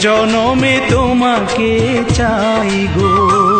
জনমে তোমাকে চাই গো।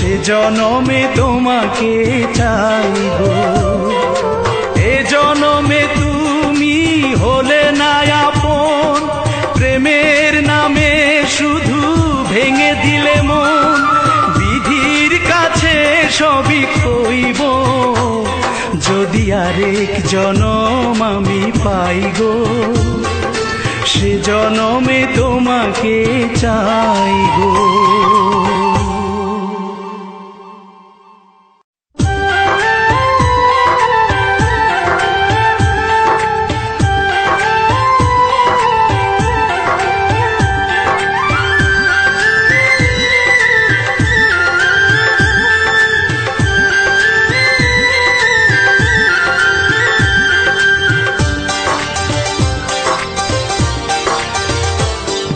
সে জনমে তোমাকে চাইব। এ জনমে তুমি হলে না আপন, প্রেমের নামে শুধু ভেঙে দিলে মন, বিধির কাছে সবই কইব। যদি আরেক জনম আমি পাই গো, সে জনমে তোমাকে চাই গো।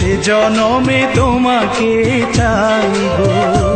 সে জনমে তোমাকে চাইব।